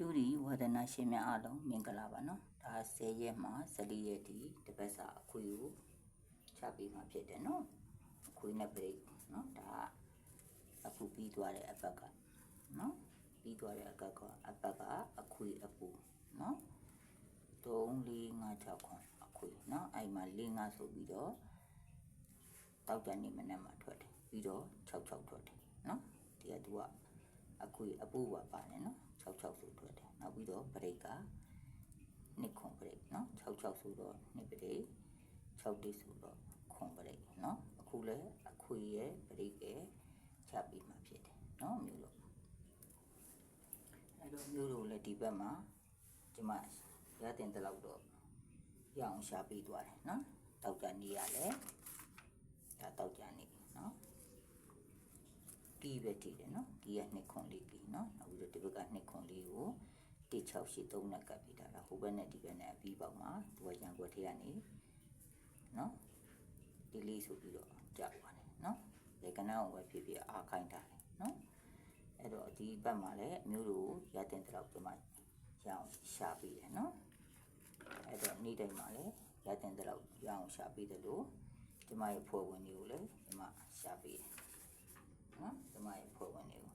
တူဒီဝဒနာရှင်များအားလုံးမင်္ဂလာပါနော်ဒါ10ရက်မှ14ရက်ဒီတပတ်စာအခွေကိုချပေးမှာဖြစ်တယ်နော်အခွေနဲ့ပြိတ်နော်ဒါအခုပြီးသွားတဲ့အပတ်ကနော်ပြီးသွားတဲ့အကတ်ကအပတ်ကအခွေအပူနော်3 4 5 6ခွန်အခွေနော်အဲ့မှာ4 5ဆိုပြီးတော့တောက်တန်နေမနေ့မှထွက်တယ်ပြီးတော့6 6ထွက်တယ်နော်ဒီကသူကအခွေအပူပါပါတယ်နော် 66ဆိုထွက်တယ်နောက်ပြီးတော့ဘရိတ်ကနှစ်ခွန်ဘရိတ်နော်66ဆိုတော့နှစ်ဘရိတ်6တိဆိုတော့ခွန်ဘရိတ်နော်အခုလဲအခွေရဲ့ဘရိတ်ရဲ့ချပြီးမှဖြစ်တယ်နော်မျိုးလို့အဲ့တော့မျိုးလို့လည်းဒီဘက်မှာဒီမှာရတဲ့တလောက်တော့ရအောင်ရှာပေးသွားတယ်နော်တောက်ကြနေရလဲဒါတောက်ကြနေ နော်ကီးပဲတည်တယ်နော်ကီးကနှစ်ခွန်လေးကီးနော်နောက်ပြီးတော့ဒီဘက်ကနှစ်ခွန်လေးကို1683နဲ့ကပ်ပြီးတာလားဟိုဘက်နဲ့ဒီဘက်နဲ့အပြီးပေါက်မှာသူကရန်ကွက်ထဲကနေနော်ဒီလေးဆိုပြီးတော့ကြောက်ပါတယ်နော်လေကနာကိုပဲဖြစ်ဖြစ်အားခိုင်းတာလေနော်အဲ့တော့ဒီဘက်မှာလည်းအမျိုးတို့ရတဲ့တလောက်ဒီမှာရအောင်ရှာပေးတယ်နော်အဲ့တော့နေ့တိုင်းမှာလည်းရတဲ့တလောက်ရအောင်ရှာပေးတယ်လို့ဒီမှာရဖွဲ့ဝင်တွေကိုလည်းဒီမှာရှာပေးတယ် နော်ဒီမှာရဖွဲ့ဝင်တွေကို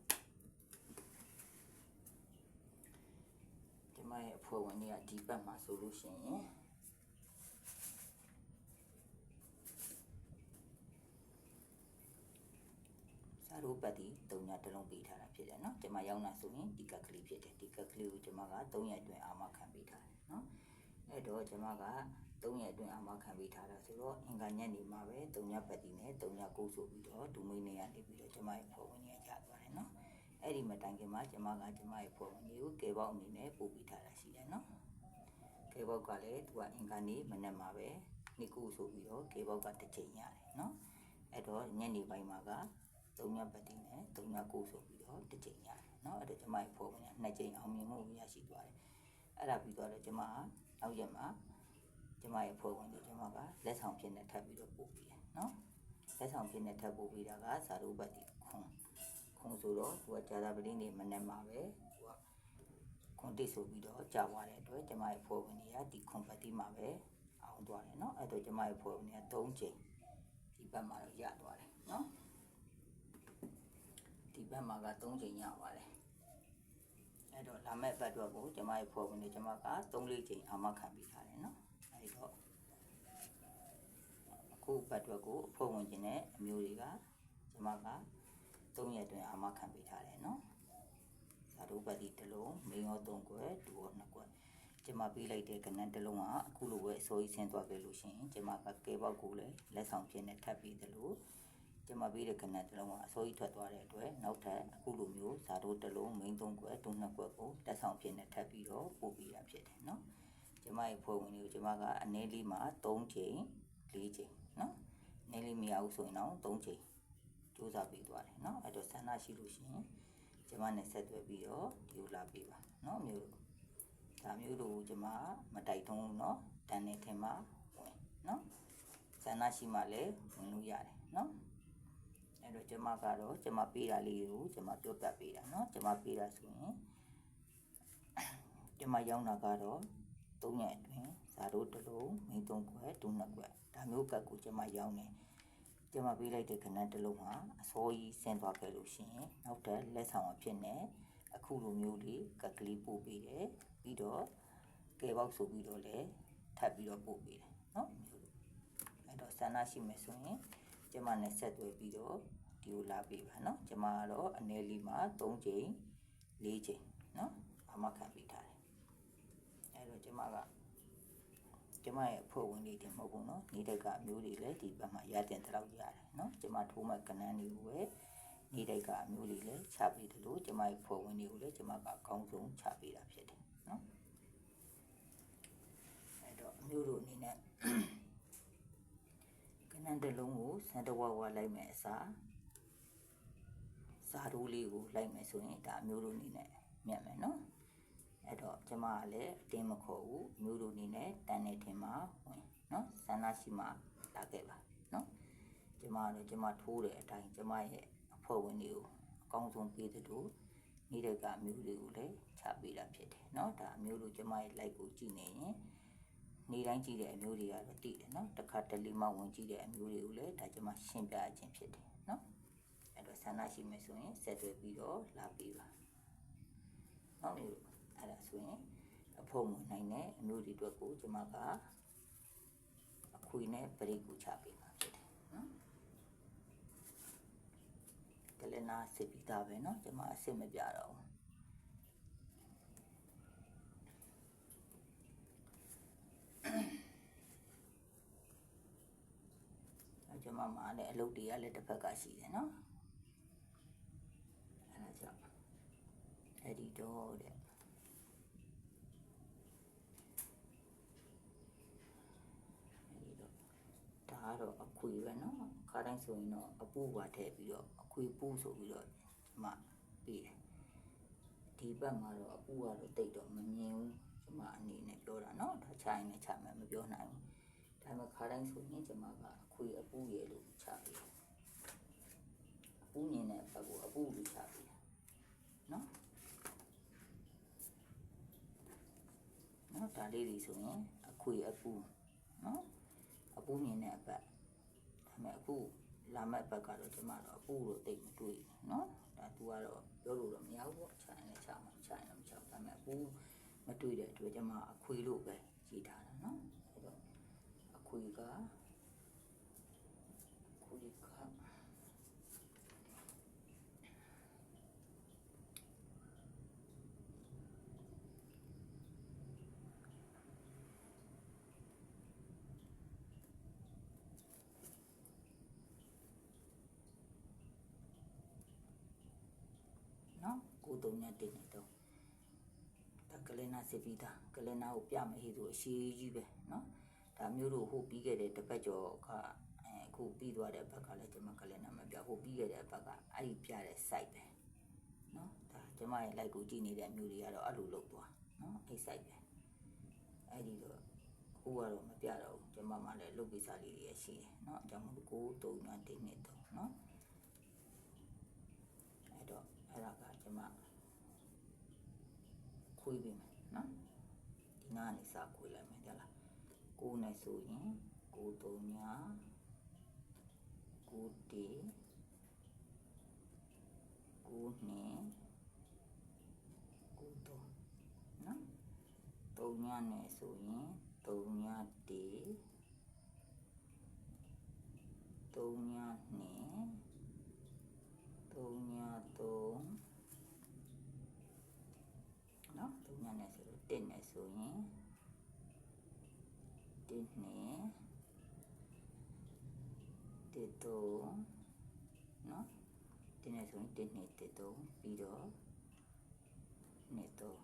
ဒီမှာရဖွဲ့ဝင်တွေကဒီဘက်မှာဆိုလို့ရှိရင်စာရိုးပတ်ဒီတုံညာတစ်လုံးပေးထားတာဖြစ်တယ်နော်ဒီမှာရောက်လာဆိုရင်ဒီကက်ကလေးဖြစ်တယ်ဒီကက်ကလေးကိုကျွန်မက3ရက်အတွင်းအာမခံပေးထားတယ်နော်အဲ့တော့ကျွန်မက ၃ရက်အတွင်းအာမခံပေးထားတာဆိုတော့အင်္ဂါညနေမှာပဲ၃ရက်ပတ်တည်နဲ့၃ရက်ကိုဆိုပြီးတော့ဒူမင်းနေရနေပြီးတော့ကျမရဲ့ဖွဲ့ဝင်ကြီးကကြာသွားတယ်နော်အဲ့ဒီမတိုင်ခင်မှာကျမကကျမရဲ့ဖွဲ့ဝင်ကြီးကိုကဲပေါက်အနေနဲ့ပို့ပေးထားတာရှိတယ်နော်ကဲပေါက်ကလည်းသူကအင်္ဂါနေ့မနက်မှာပဲနေကိုဆိုပြီးတော့ကဲပေါက်ကတစ်ချိန်ရတယ်နော်အဲ့တော့ညနေပိုင်းမှာက၃ရက်ပတ်တည်နဲ့၃ရက်ကိုဆိုပြီးတော့တစ်ချိန်ရတယ်နော်အဲ့တော့ကျမရဲ့ဖွဲ့ဝင်ကြီးကနှစ်ချိန်အောင်မြင်မှုရရှိသွားတယ်အဲ့ဒါပြီးတော့လည်းကျမကနောက်ရက်မှာ ကျမရဲ့ဖွဲ့ဝင်တွေကျမကလက်ဆောင်ဖြစ်နေထပ်ပြီးတော့ပို့ပြီးတယ်နော်လက်ဆောင်ဖြစ်နေထပ်ပို့ပြီးတာကဇာတုပတ်တိခွန်ခွန်ဆိုတော့သူကဂျာတာပတိနေမနဲ့မှာပဲသူကခွန်တိဆိုပြီးတော့ကြာသွားတဲ့အတွက်ကျမရဲ့ဖွဲ့ဝင်တွေကဒီခွန်ပတ်တိမှာပဲအောင်သွားတယ်နော်အဲ့တော့ကျမရဲ့ဖွဲ့ဝင်တွေက၃ချိန်ဒီဘက်မှာတော့ရသွားတယ်နော်ဒီဘက်မှာက3ချိန်ရပါတယ်အဲ့တော့လာမဲ့ဘက်အတွက်ကိုကျမရဲ့ဖွဲ့ဝင်တွေကျမက3-4ချိန်အာမခံပြီးထားတယ်နော် အဲ့တော့အခုဘက်တော့ကိုဖော်ဝင်ခြင်းနဲ့အမျိုးတွေကကျမက3ရက်တွင်အာမခံပေးထားတယ်နော်သာတို့ပတ်ဒီတစ်လုံးမင်းရော3ကွယ်ဒူရော2ကွယ်ကျမပေးလိုက်တဲ့ကနန်းတစ်လုံးကအခုလိုပဲအစိုးရဆင်းသွားခဲ့လို့ရှိရင်ကျမကကဲပေါက်ကိုလည်းလက်ဆောင်ဖြစ်နေထပ်ပြီးတယ်လို့ကျမပေးတဲ့ခဏတစ်လုံးကအစိုးရထွက်သွားတဲ့အတွက်နောက်ထပ်အခုလိုမျိုးဇာတို့တစ်လုံး main သုံးကွက်တုံးနှစ်ကွက်ကိုတက်ဆောင်ဖြစ်နေထပ်ပြီးတော့ပို့ပေးရဖြစ်တယ်နော် ကျမရဲ့ဖွဲ့ဝင်တွေကိုကျမကအနည်းလေးမှာ3ချိန်4ချိန်နော်အနည်းလေးမရဘူးဆိုရင်တော့3ချိန်စူးစမ်းပေးသွားတယ်နော်အဲ့တော့ဆန္ဒရှိလို့ရှိရင်ကျမနဲ့ဆက်သွယ်ပြီးတော့ဒီလိုလာပေးပါနော်မျိုးတို့ဒါမျိုးတို့ကျမမတိုက်ထုံးဘူးနော်တန်နေထင်မှာဝင်နော်ဆန္ဒရှိမှလည်းဝင်လို့ရတယ်နော် အဲ့တော့ကျမကတော့ကျမပေးတာလေးကိုကျမပြောပြပေးတာเนาะကျမပေးတာဆိုရင်ကျမရောင်းတာကတော့ သုံးရက်အတွင်းဇာတို့တစ်လုံးမင်းသုံးခွက်ဒုနှစ်ခွက်ဒါမျိုးကတ်ကိုကျွန်မရောင်းတယ်ကျွန်မပေးလိုက်တဲ့ခဏတစ်လုံးမှာအစိုးရဆင်းသွားခဲ့လို့ရှိရင်နောက်ထပ်လက်ဆောင်အဖြစ်နဲ့အခုလိုမျိုးလေးကတ်ကလေးပို့ပေးတယ်ပြီးတော့ကဲပေါက်ဆိုပြီးတော့လည်းထပ်ပြီးတော့ပို့ပေးတယ်နော်မျိုးလိုအဲ့တော့ဆန္ဒရှိမယ်ဆိုရင်ကျွန်မနဲ့ဆက်သွယ်ပြီးတော့ဒီကိုလာပေးပါနော်ကျွန်မကတော့အနယ်လေးမှာ3ချိန်4ချိန်နော်အမှခံပေး ကျမကကျမရဲ့အဖွဲ့ဝင်တွေတင်မဟုတ်ဘူးနော်နေတဲ့ကအမျိုးတွေလည်းဒီဘက်မှာရတဲ့တလောက်ရတယ်နော်ကျမထိုးမဲ့ကဏန်းတွေကိုပဲနေတဲ့ကအမျိုးတွေလည်းချပေးတယ်လို့ကျမရဲ့အဖွဲ့ဝင်တွေကိုလည်းကျမကအကောင်းဆုံးချပေးတာဖြစ်တယ်နော်အဲ့တော့အမျိုးတို့အနေနဲ့ကဏန်းတစ်လုံးကိုဆန်တဝါဝါလိုက်မယ်အစားဇာတို့လေးကိုလိုက်မယ်ဆိုရင်ဒါအမျိုးတို့အနေနဲ့မြတ်မယ်နော် အဲ့တော့ကျမကလည်းအတင်းမခေါ်ဘူးမျိုးတို့နေနဲ့တန်တဲ့ထင်မှာဝင်နော်ဆန္ဒရှိမှလာခဲ့ပါနော်ကျမလည်းကျမထိုးတဲ့အတိုင်းကျမရဲ့အဖွဲ့ဝင်တွေကိုအကောင်းဆုံးပေးသလိုနေတဲ့ကမျိုးတွေကိုလည်းချပေးတာဖြစ်တယ်နော်ဒါမျိုးတို့ကျမရဲ့ like ကိုကြည့်နေရင်နေတိုင်းကြည့်တဲ့အမျိုးတွေကတော့တည်တယ်နော်တစ်ခါတလီမဝင်ကြည့်တဲ့အမျိုးတွေကိုလည်းဒါကျမရှင်းပြခြင်းဖြစ်တယ်နော်အဲ့တော့ဆန္ဒရှိမယ်ဆိုရင်ဆက်သွယ်ပြီးတော့လာပေးပါနော်မျိုး အဲ့ဒါဆိုရင်အဖို့ဝင်နိုင်တဲ့အမျိုးတွေအတွက်ကိုကျမကအခွေနဲ့ပရိတ်ကိုချပေးမှာဖြစ်တယ်เนาะ ကလနာစစ်ပြီးသားပဲเนาะကျွန်မအစစ်မပြတော့ဘူးအဲကျွန်မမှာလည်းအလုပ်တွေကလည်းတစ်ဖက်ကရှိတယ်เนาะအဲဒါကြောင့်အဲ့ဒီတော့တဲ့ ခွေပဲနော်ခါတိုင်းဆိုရင်တော့အပူပါထည့်ပြီးတော့အခွေပူဆိုပြီးတော့မှပေးတယ်ဒီဘက်မှာတော့အပူကတော့တိတ်တော့မမြင်ဘူးကျွန်မအနေနဲ့ပြောတာနော်ဒါချိုင်းနဲ့ချိုင်းမဲ့မပြောနိုင်ဘူးဒါမှခါတိုင်းဆိုရင်ကျွန်မကအခွေအပူရလို့ချပေးတယ်အပူမြင်တဲ့ဘက်ကိုအပူလို့ချပေးတယ်နော်နော်ဒါလေးတွေဆိုရင်အခွေအပူနော်အပူမြင်တဲ့အပတ် မဲ့အခုလာမဲ့ဘက်ကတော့ကျမတော့အပူလို့တိတ်မတွေ့ဘူးနော်ဒါသူကတော့ပြောလို့တော့မရဘူးပေါ့ခြံနဲ့ခြံမှာခြံနဲ့မခြံဒါပေမဲ့အပူမတွေ့တဲ့အတွက်ကျမအခွေလို့ပဲရေးထားတာနော်အဲ့တော့အခွေကအခွေက နော်ကိုတုံညတင်နေတော့ဒါကလနာစပီတာကလနာကိုပြမဟိဆိုအရှိကြီးပဲနော်ဒါမျိုးတို့ဟိုပြီးခဲ့တဲ့တပတ်ကျော်ကအဲအခုပြီးသွားတဲ့ဘက်ကလည်းကျွန်မကလနာမပြဟိုပြီးခဲ့တဲ့ဘက်ကအဲ့ဒီပြတဲ့ site ပဲနော်ဒါကျွန်မရဲ့ like ကိုကြည့်နေတဲ့မျိုးတွေကတော့အဲ့လိုလုပ်သွားနော်အဲ့ site ပဲအဲ့ဒီတော့ဟိုကတော့မပြတော့ဘူးကျွန်မမှလည်းလုပ်ပြီးစားလေးတွေရရှိတယ်เนาะအကြောင်းမို့လို့ကိုတုံညာတင်နေတော့เนาะအဲ့တော့အဲ့ဒါကကျွန်မ ခွေးပေးမယ်နော်ဒီနားနေစာခွေးလိုက်မယ်တဲ့လားကိုနဲ့ဆိုရင်ကိုတုံညာကိုတေကိုနဲ့ကိုတုံနော်တုံညာနဲ့ဆိုရင်တုံညာတေတုံညာ နော်တုံညနဲ့ဆိုတော့တစ်နဲ့ဆိုရင်တစ်နဲ့တစ်သုံးနော်တစ်နဲ့ဆိုရင်တစ်နဲ့တစ်သုံးပြီးတော့နှစ်သုံး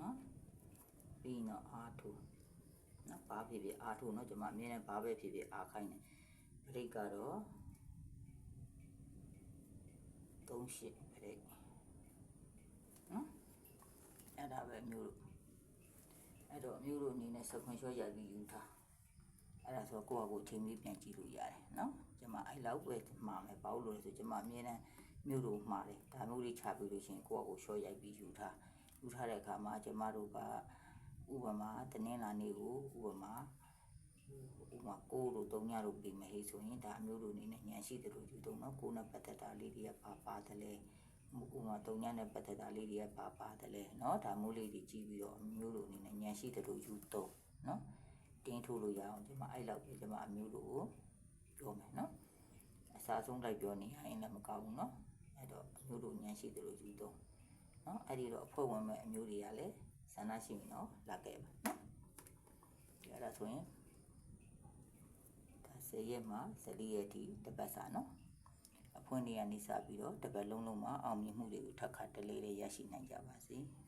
နော်ပြီးတော့အားထိုးနော်ဘာဖြစ်ဖြစ်အားထိုးနော်ကျွန်မအမြဲတမ်းဘာပဲဖြစ်ဖြစ်အားခိုင်းတယ်ဘရိတ်ကတော့38ဘရိတ်နော် အဲ့ဒါပဲမျိုးတို့အဲ့တော့မျိုးတို့အနေနဲ့စခွန်လျှော့ရပြီးယူထားအဲ့ဒါဆိုကိုယ့်ဟာကိုယ်ချိန်ပြီးပြန်ကြည့်လို့ရတယ်နော်ကျွန်မအဲ့လောက်ပဲမှာမယ်ဘာလို့လဲဆိုကျွန်မအမြဲတမ်းမျိုးတို့မှာတယ်ဒါမျိုးလေးချပြီးလို့ရှိရင်ကိုယ့်ဟာကိုယ်လျှော့ရိုက်ပြီးယူထားယူထားတဲ့အခါမှာကျွန်မတို့ကဥပမာတနင်္လာနေ့ကိုဥပမာဥပမာကိုတို့တုံညတို့ပြီးမဟေးဆိုရင်ဒါအမျိုးတို့အနေနဲ့ညံရှိတယ်လို့ယူတော့နော်ကိုနဲ့ပတ်သက်တာလေးတွေကပါပါတယ်လေ ဥပမာတုံညနဲ့ပတ်သက်တာလေးတွေကပါပါတယ်လေနော်ဒါမျိုးလေးတွေကြည့်ပြီးတော့အမျိုးတို့အနေနဲ့ညံရှိတယ်လို့ယူတော့နော်တင်းထိုးလို့ရအောင်ဒီမှာအဲ့လောက်ပဲဒီမှာအမျိုးတို့ကိုပြောမယ်နော်အစားဆုံးလိုက်ပြောနေရင်လည်းမကောင်းဘူးနော်အဲ့တော့အမျိုးတို့ညံရှိတယ်လို့ယူတော့နော်အဲ့ဒီတော့အဖွဲ့ဝင်မဲ့အမျိုးတွေကလည်းဆန္ဒရှိရင်တော့လာခဲ့ပါနော်ဒီအဲ့ဒါဆိုရင်ဒါ10ရက်မှာ14ရက်ထိတစ်ပတ်စာနော် အဖွင့်နေရနေစပြီးတော့တစ်ပတ်လုံးလုံးမှာအောင်မြင်မှုတွေကိုထပ်ခါတလေးလေးရရှိနိုင်ကြပါစေ။